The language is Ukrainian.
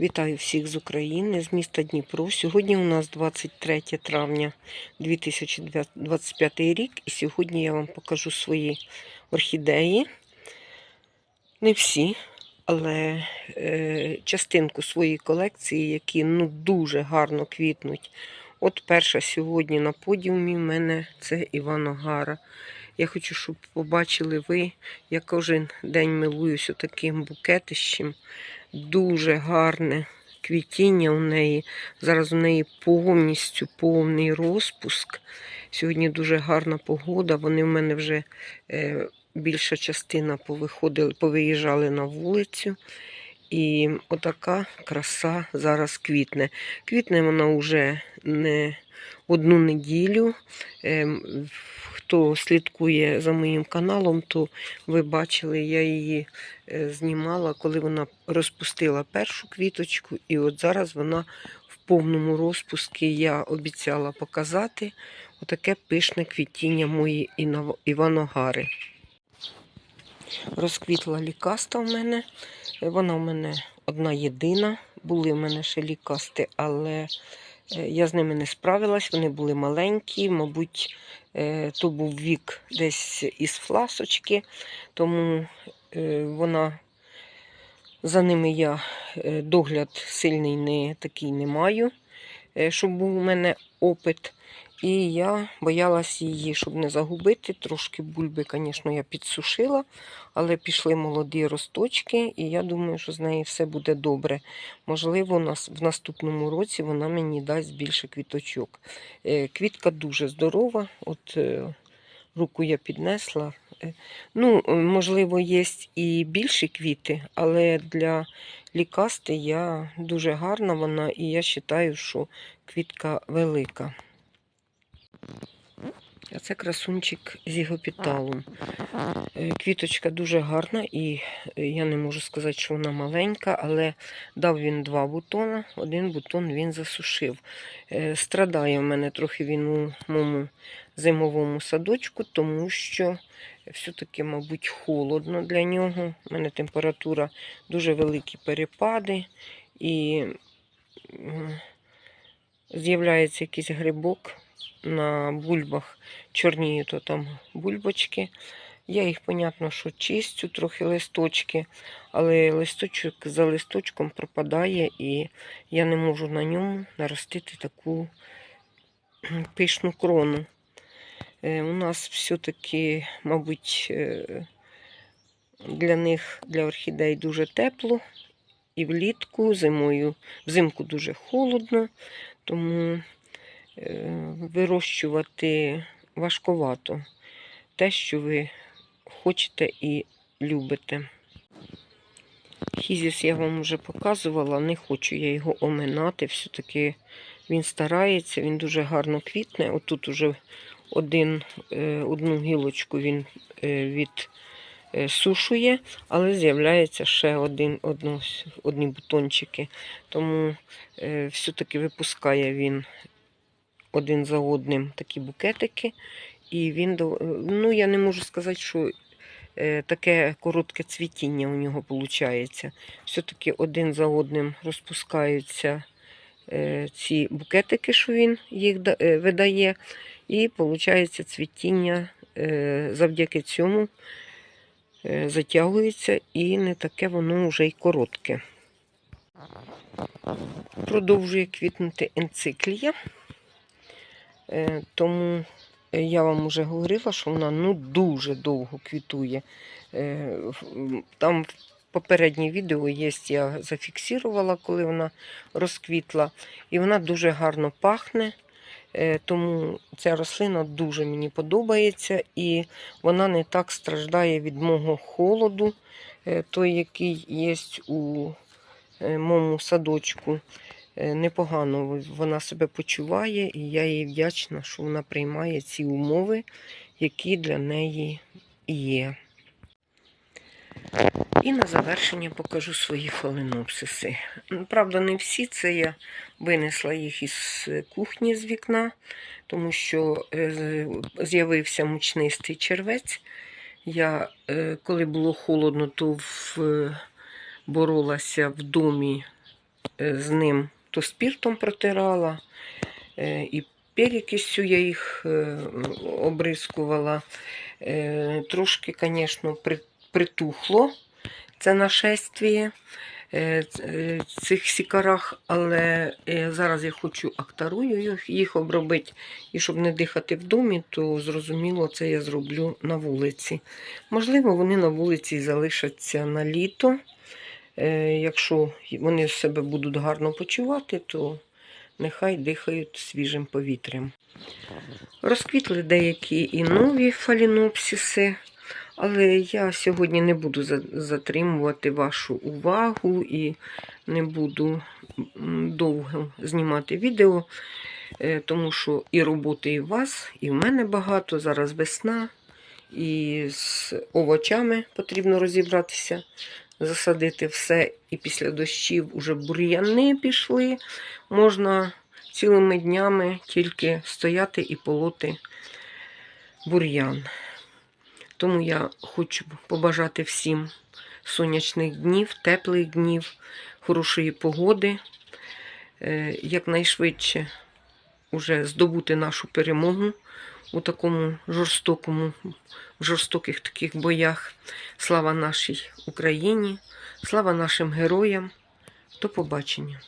Вітаю всіх з України, з міста Дніпро. Сьогодні у нас 23 травня 2025 рік, і сьогодні я вам покажу свої орхідеї. Не всі, але е, частинку своєї колекції, які ну, дуже гарно квітнуть. От перша сьогодні на подіумі в мене це Іван Огара. Я хочу, щоб побачили ви, я кожен день милуюся таким букетищем. Дуже гарне квітіння у неї. Зараз у неї повністю повний розпуск. Сьогодні дуже гарна погода. Вони в мене вже е, більша частина повиїжджали на вулицю. І отака краса зараз квітне. Квітне вона вже не одну неділю. Ем, Хто слідкує за моїм каналом, то ви бачили, я її е, знімала, коли вона розпустила першу квіточку, і от зараз вона в повному розпуску я обіцяла показати отаке пишне квітіння моєї Іваногари. Розквітла лікаста в мене. Вона в мене одна єдина. Були в мене ще лікасти, але е, я з ними не справилась. Вони були маленькі, мабуть, е, то був вік десь із фласочки, тому е, вона за ними я е, догляд сильний не такий не маю, е, щоб був у мене опит. І я боялась її, щоб не загубити. Трошки бульби, звісно, я підсушила, але пішли молоді росточки, і я думаю, що з нею все буде добре. Можливо, в наступному році вона мені дасть більше квіточок. Е, Квітка дуже здорова. От е, руку я піднесла. Е, Ну, можливо, є і більші квіти, але для лікасти я дуже гарна вона, і я вважаю, що квітка велика. А це красунчик з ігопіталом. Е, Квіточка дуже гарна, і е, я не можу сказати, що вона маленька, але дав він два бутона, один бутон він засушив. Е, Страдає в мене трохи він у моєму зимовому садочку, тому що все-таки, мабуть, холодно для нього. У мене температура дуже великі перепади, і з'являється якийсь грибок на бульбах чорніє то там бульбочки. Я їх, понятно, що чистю, трохи листочки, але листочок за листочком пропадає, і я не можу на ньому наростити таку пишну крону. Е, У нас все-таки, мабуть, е, для них, для орхідей дуже тепло. І влітку, зимою, взимку дуже холодно, тому вирощувати важковато те, що ви хочете і любите. Хізіс я вам вже показувала, не хочу я його оминати. Все-таки він старається, він дуже гарно квітне. Отут уже один, е, одну гілочку він е, відсушує, але з'являється ще один, одно, одні бутончики. Тому е, все-таки випускає він один за одним такі букетики. І він, ну я не можу сказати, що е, таке коротке цвітіння у нього виходить. Все-таки один за одним розпускаються е, ці букетики, що він їх е, видає. І виходить цвітіння завдяки цьому затягується і не таке воно вже й коротке. Продовжує квітнути енциклія. Е, Тому е, я вам вже говорила, що вона ну, дуже довго квітує. Е, Там в попереднє відео є, я зафіксувала, коли вона розквітла. І вона дуже гарно пахне. Тому ця рослина дуже мені подобається, і вона не так страждає від мого холоду, той, який є у моєму садочку. Е, Непогано вона себе почуває, і я їй вдячна, що вона приймає ці умови, які для неї є. І на завершення покажу свої фаленопсиси. Правда, не всі це я винесла їх із е, кухні з вікна, тому що е, з'явився мучнистий червець. Я, коли було холодно, то в, боролася в домі з ним то спіртом протирала, е, і перекисю я їх е, обрискувала. Е, Трошки, звісно, притухло це нашествіє цих сікарах, але зараз я хочу актарую їх обробити. І щоб не дихати в домі, то зрозуміло, це я зроблю на вулиці. Можливо, вони на вулиці залишаться на літо. Е, Якщо вони себе будуть гарно почувати, то нехай дихають свіжим повітрям. Розквітли деякі і нові фалінопсиси, але я сьогодні не буду затримувати вашу увагу і не буду довго знімати відео, е, тому що і роботи і вас, і в мене багато. Зараз весна, і з овочами потрібно розібратися, засадити все. І після дощів уже бур'яни пішли. Можна цілими днями тільки стояти і полоти бур'ян. Тому я хочу побажати всім сонячних днів, теплих днів, хорошої погоди, е, якнайшвидше уже здобути нашу перемогу у такому жорстокому, в жорстоких таких боях. Слава нашій Україні, слава нашим героям. До побачення.